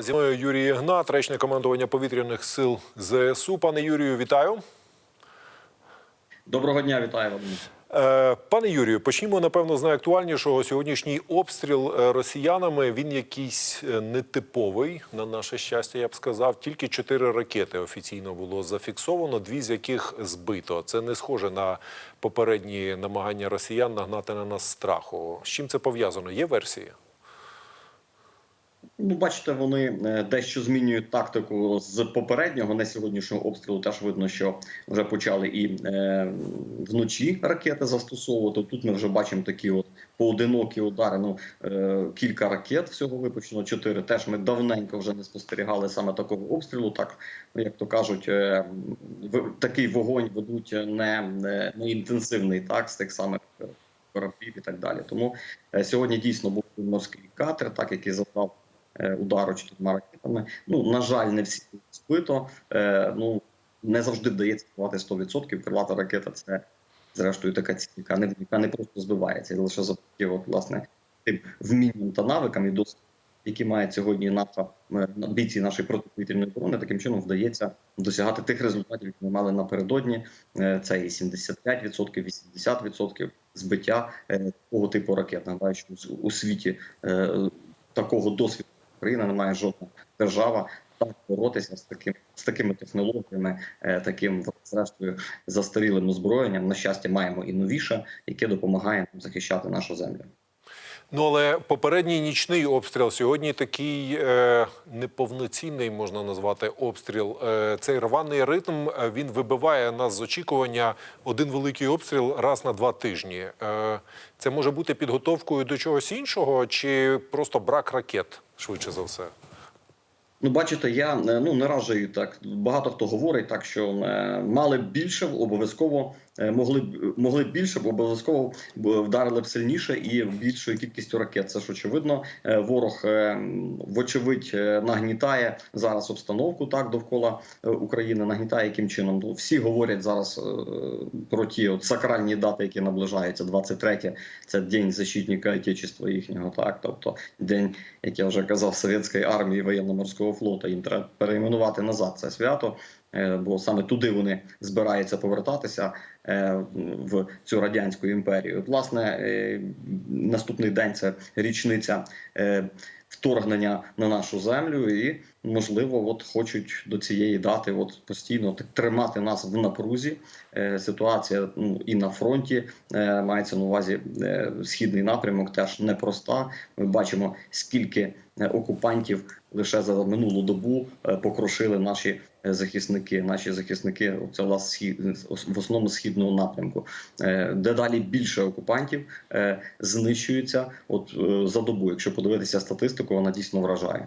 Зі мною Юрій Ігнат, речник командування повітряних сил ЗСУ. Пане Юрію, вітаю. Доброго дня, вітаю вас. Е, Пане Юрію, почнімо напевно з найактуальнішого. Сьогоднішній обстріл е, росіянами він якийсь е, нетиповий на наше щастя. Я б сказав. Тільки чотири ракети офіційно було зафіксовано, дві з яких збито. Це не схоже на попередні намагання росіян нагнати на нас страху. З чим це пов'язано? Є версії? Ну, бачите, вони е, дещо змінюють тактику з попереднього не сьогоднішнього обстрілу. Теж видно, що вже почали і е, вночі ракети застосовувати. Тут ми вже бачимо такі от поодинокі удари. Ну е, кілька ракет всього випущено. Чотири теж ми давненько вже не спостерігали саме такого обстрілу. Так ну, як то кажуть, е, такий вогонь ведуть не, не, не інтенсивний, так з тих самих. Кораблів і так далі. Тому е, сьогодні дійсно був морський катер, так який завдав удару чотирма ракетами. Ну на жаль, не всі збито. Е, ну не завжди вдається збивати 100%. Крилата ракета це зрештою така ціль, яка не яка не просто збивається, і лише завдяки власне тим вмінням та навикам і досвіду, які має сьогодні наша е, бійці нашої протиповітряної оборони, таким чином вдається досягати тих результатів, які ми мали напередодні. Е, Це і 75%, 80% збиття е, такого типу ракет. Нагадаю, що у- світі е, такого досвіду Україна не має жодна держава так боротися з таким з такими технологіями, е, таким зрештою застарілим озброєнням. На щастя, маємо і новіше, яке допомагає нам захищати нашу землю. Ну але попередній нічний обстріл сьогодні такий е, неповноцінний можна назвати обстріл. Е, цей рваний ритм е, він вибиває нас з очікування один великий обстріл раз на два тижні. Е, це може бути підготовкою до чогось іншого, чи просто брак ракет швидше за все. Ну, бачите, я е, ну не ражаю так. Багато хто говорить так, що е, мали б більше, обов'язково могли б могли б більше, бо обов'язково вдарили б сильніше і більшою кількістю ракет. Це ж очевидно. Е, Ворог е, вочевидь е, нагнітає зараз обстановку так довкола е, України. Нагнітає яким чином? Ну, всі говорять зараз е, про ті от сакральні дати, які наближаються. 23 – це день защитника Отечества їхнього. Так, тобто день, як я вже казав, совєтської армії воєнно-морського флоту. Їм треба перейменувати назад це свято, е, бо саме туди вони збираються повертатися е, в цю радянську імперію. Власне, е, наступний день це річниця. е, Вторгнення на нашу землю, і можливо, от хочуть до цієї дати, от постійно так тримати нас в напрузі. Е, ситуація ну, і на фронті е, мається на увазі е, східний напрямок, теж непроста. Ми бачимо, скільки окупантів лише за минулу добу покрошили наші захисники. Наші захисники, це власне в основному східного напрямку. Дедалі більше окупантів знищується. От за добу, якщо подивитися статистику, вона дійсно вражає.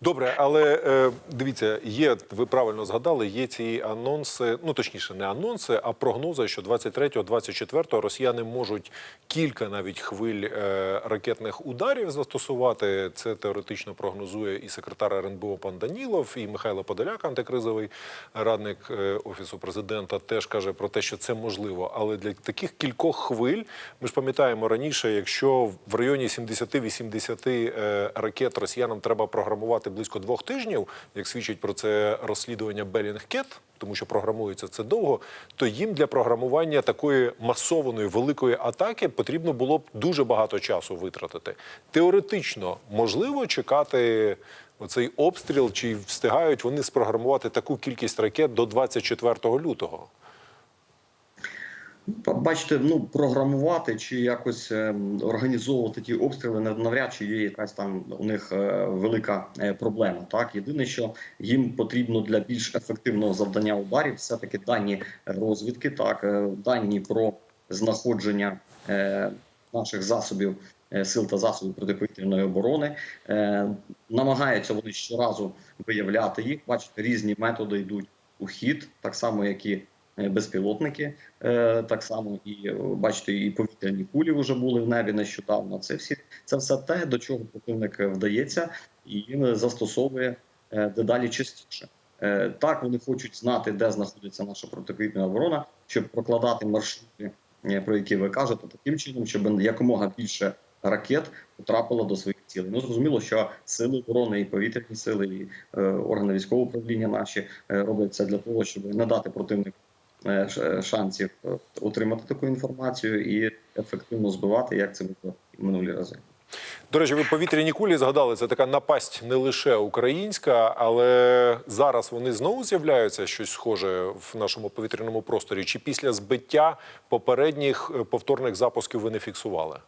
Добре, але е, дивіться, є ви правильно згадали. Є ці анонси, ну точніше, не анонси, а прогнози, що 23-24 росіяни можуть кілька навіть хвиль е, ракетних ударів застосувати. Це теоретично прогнозує і секретар РНБО пан Данілов, і Михайло Подоляк, антикризовий радник е, офісу президента, теж каже про те, що це можливо. Але для таких кількох хвиль ми ж пам'ятаємо раніше, якщо в районі 70-80 е, ракет росіянам треба програмувати близько двох тижнів, як свідчить про це розслідування Белінгкет, тому що програмується це довго, то їм для програмування такої масованої великої атаки потрібно було б дуже багато часу витратити. Теоретично можливо чекати. Оцей обстріл, чи встигають вони спрограмувати таку кількість ракет до 24 лютого? Бачите, ну програмувати чи якось е, організовувати ті обстріли нав- навряд чи є якась там у них е, велика е, проблема. Так єдине, що їм потрібно для більш ефективного завдання ударів, все таки дані розвідки, так е, дані про знаходження наших засобів. Сил та засобів протиповітряної оборони намагаються вони щоразу виявляти їх. Бачите, різні методи йдуть у хід, так само як і безпілотники, е, так само і е, бачите, і повітряні кулі вже були в небі нещодавно. Це всі це все те, до чого противник вдається і застосовує е, дедалі частіше. Е, Так, вони хочуть знати, де знаходиться наша протиповітряна оборона, щоб прокладати маршрути, е, про які ви кажете, таким чином, щоб якомога більше ракет потрапило до своїх цілей. Ну зрозуміло, що сили оборони і повітряні сили, і е, органи військового управління наші е, роблять це для того, щоб не дати противнику е, шансів е, отримати таку інформацію і ефективно збивати, як це було минулі рази. До речі, ви повітряні кулі згадали, це така напасть не лише українська, але зараз вони знову з'являються щось схоже в нашому повітряному просторі. Чи після збиття попередніх е, повторних запусків ви не фіксували?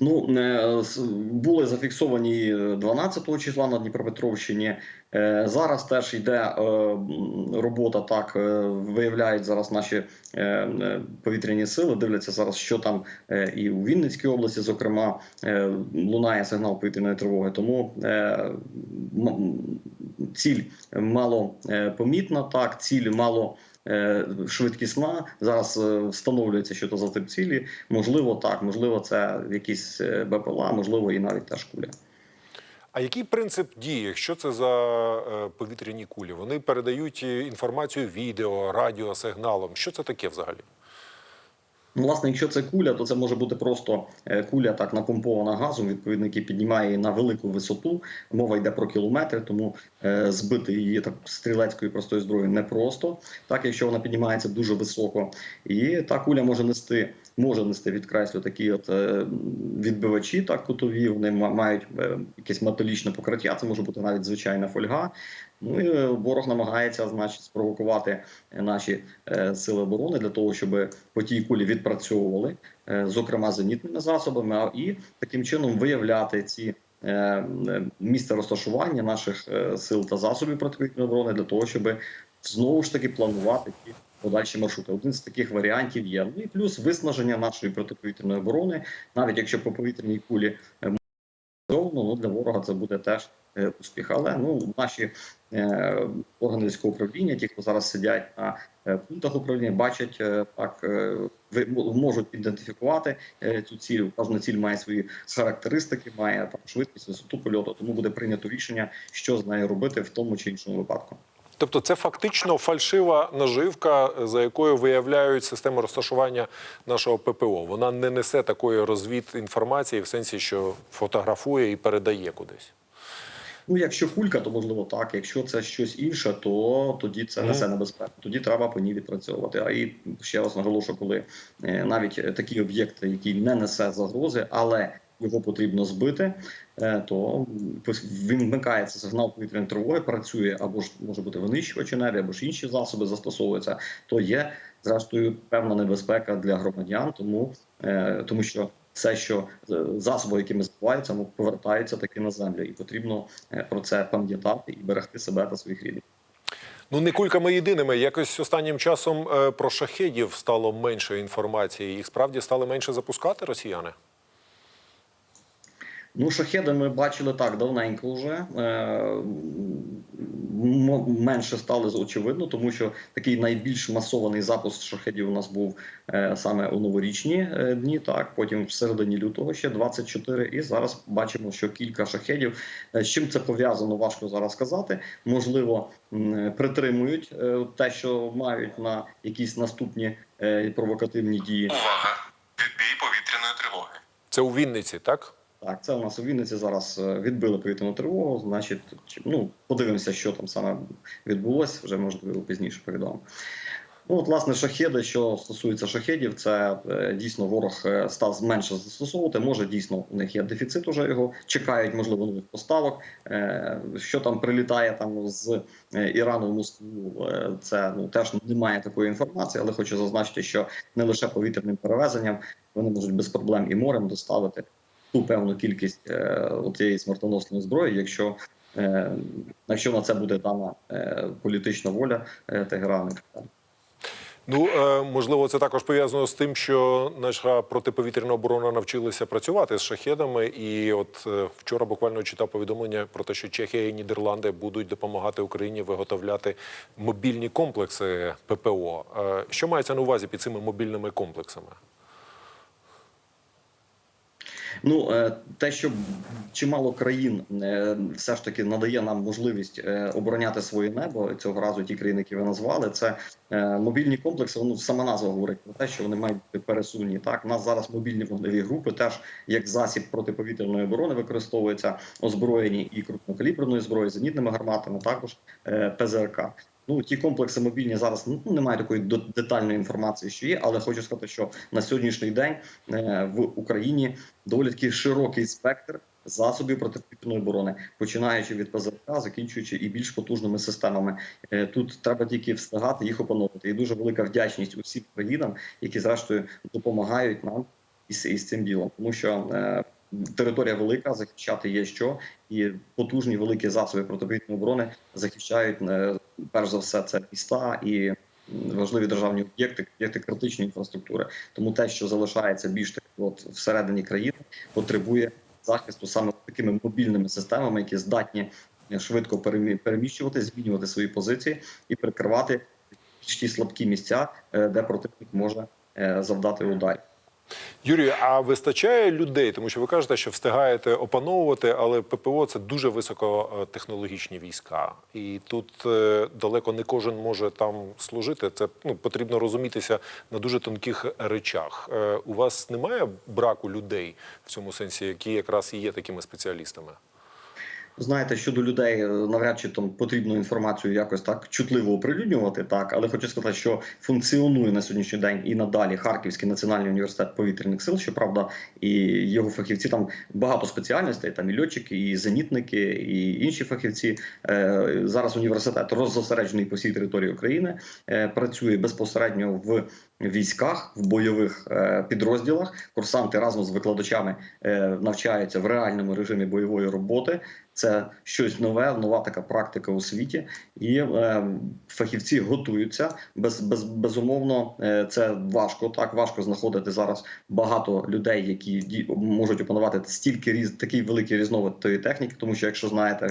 Ну е, були зафіксовані 12 числа на Дніпропетровщині. Е, Зараз теж йде е, робота. Так виявляють зараз наші повітряні сили. Дивляться зараз, що там і у Вінницькій області, зокрема, лунає сигнал повітряної тривоги. Тому ціль мало помітна. Так, ціль мало. Е, Швидкісна зараз е, встановлюється, що то за тип цілі. Можливо, так, можливо, це якісь е, БПЛА, можливо, і навіть теж куля. А який принцип дії? Що це за повітряні кулі? Вони передають інформацію відео, радіосигналом. Що це таке взагалі? Ну, власне, якщо це куля, то це може бути просто куля так напомпована газом, відповідно, який піднімає її на велику висоту. Мова йде про кілометри, тому збити її так стрілецькою простою зброєю непросто. Так, якщо вона піднімається дуже високо, і та куля може нести, може нести відкреслю такі от е, відбивачі, так кутові. Вони мають е, якесь металічне покриття. Це може бути навіть звичайна фольга. Ну і е, ворог намагається, значить, спровокувати е, наші е, сили оборони для того, щоб по тій кулі відпрацьовували, е, зокрема зенітними засобами, і таким чином виявляти ці. Е, Місце розташування наших е, сил та засобів протиповітряної оборони для того, щоб знову ж таки планувати ті подальші маршрути. Один з таких варіантів є. Ну і плюс виснаження нашої протиповітряної оборони, навіть якщо по повітряній кулі е, ну для ворога це буде теж успіх. Але ну наші органи військового управління, ті, хто зараз сидять на пунктах управління, бачать так, можуть ідентифікувати е, цю ціль. Кожна ціль має свої характеристики, має там швидкість, висоту польоту. Тому буде прийнято рішення, що з нею робити в тому чи іншому випадку. Тобто, це фактично фальшива наживка, за якою виявляють систему розташування нашого ППО. Вона не несе такої розвід інформації в сенсі, що фотографує і передає кудись. Ну, якщо кулька, то можливо так. Якщо це щось інше, то тоді це несе небезпеку. Тоді треба по ній відпрацьовувати. А і ще раз наголошую, коли е, навіть е, такі об'єкти, які не несе загрози, але його потрібно збити, е, то він вмикається сигнал повітряної тривоги, працює або ж може бути винищувач у небі, або ж інші засоби застосовуються. То є зрештою певна небезпека для громадян, тому, тому що все, що е, засоби, якими збиваються, ну, повертаються таки на землю, і потрібно е, про це пам'ятати і берегти себе та своїх рідних. Ну, не кульками єдиними. Якось останнім часом е, про шахедів стало менше інформації. Їх справді стали менше запускати росіяни. Ну, шахеди ми бачили так давненько вже. Е, менше стали з- очевидно, тому що такий найбільш масований запуск шахедів у нас був е, саме у новорічні е, дні. Так, потім в середині лютого ще 24, і зараз бачимо, що кілька шахедів. Е, З чим це пов'язано, важко зараз сказати. Можливо, м, притримують е, те, що мають на якісь наступні е, провокативні дії. Увага! Відбій повітряної тривоги. Це у Вінниці, так? Так, це у нас у Вінниці зараз е, відбили повітряну тривогу. Значить, ну подивимося, що там саме відбулося. Вже можливо пізніше повідомо. Ну, от, власне, шахеди, що стосується шахедів, це е, дійсно ворог е, став менше застосовувати. Може, дійсно, у них є дефіцит, уже його чекають, можливо, нових поставок. Що там прилітає там з Ірану в Москву, це ну теж немає такої інформації, але хочу зазначити, що не лише повітряним перевезенням вони можуть без проблем і морем доставити ту певну кількість е, цієї смертоносної зброї, якщо, е, якщо на це буде дана е, політична воля Тегерану. Ну можливо, це також пов'язано з тим, що наша протиповітряна оборона навчилася працювати з шахедами. І от вчора буквально читав повідомлення про те, що Чехія і Нідерланди будуть допомагати Україні виготовляти мобільні комплекси ППО. Що мається на увазі під цими мобільними комплексами? Ну е, те, що чимало країн е, все ж таки надає нам можливість е, обороняти своє небо цього разу. Ті країни, які ви назвали, це мобільні комплекси. Ну сама назва говорить про те, що вони мають бути пересувні. Так, у нас зараз мобільні вогневі групи, теж як засіб протиповітряної оборони використовуються озброєні і крупнокаліберною зброєю, зенітними гарматами, також ПЗРК. Ну, ті комплекси мобільні зараз ну немає такої детальної інформації, що є, але хочу сказати, що на сьогоднішній день е, в Україні доволі таки широкий спектр засобів протиповітряної оборони, починаючи від ПЗРК, закінчуючи і більш потужними системами. Е, Тут треба тільки встигати їх опановувати. І дуже велика вдячність усім країнам, які зрештою допомагають нам із, із цим ділом, тому що. Територія велика, захищати є що, і потужні великі засоби протиповітряної оборони захищають е, перш за все це міста і важливі державні об'єкти, об'єкти критичної інфраструктури. Тому те, що залишається більш так от всередині країни, потребує захисту саме такими мобільними системами, які здатні швидко перемі- переміщувати, змінювати свої позиції і прикривати ті слабкі місця, е, де противник може е, завдати ударів. Юрію, а вистачає людей, тому що ви кажете, що встигаєте опановувати, але ППО це дуже високотехнологічні війська, і тут е, далеко не кожен може там служити. Це ну потрібно розумітися на дуже тонких речах. Е, у вас немає браку людей в цьому сенсі, які якраз і є такими спеціалістами? Знаєте, щодо людей, е, навряд чи там потрібно інформацію якось так чутливо оприлюднювати, так але хочу сказати, що функціонує на сьогоднішній день і надалі Харківський національний університет повітряних сил. Щоправда, і його фахівці там багато спеціальностей, там і льотчики, і зенітники, і інші фахівці. Е, Зараз університет роззосереджений по всій території України, е, працює безпосередньо в військах, в бойових підрозділах. Курсанти разом з викладачами навчаються в реальному режимі бойової роботи. Це щось нове, нова така практика у світі, і е, фахівці готуються. Без, без безумовно, е, це важко. Так важко знаходити зараз багато людей, які ді- можуть опанувати стільки різ такий великий різновид тої техніки. Тому що, якщо знаєте,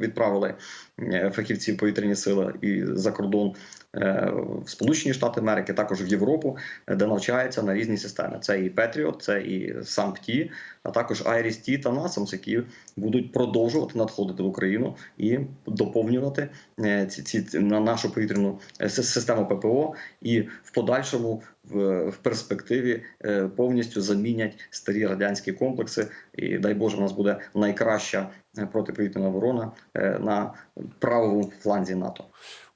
відправили е, фахівців повітряні сили і за кордон е, в Сполучені Штати Америки, також в Європу, де навчаються на різні системи. Це і Петріот, це і SAMPT, а також IRIS-T та які будуть продовжувати надходити в Україну і доповнювати е, ці, ці на нашу повітряну е, систему ППО, і в подальшому в, перспективі е, повністю замінять старі радянські комплекси. І дай Боже, у нас буде найкраща протиповітряна оборона на правому фланзі НАТО.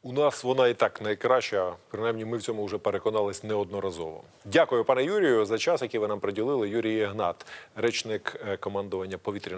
У нас вона і так найкраща. Принаймні, ми в цьому вже переконались неодноразово. Дякую, пане Юрію, за час, який ви нам приділили. Юрій Ігнат, речник командування повітряних.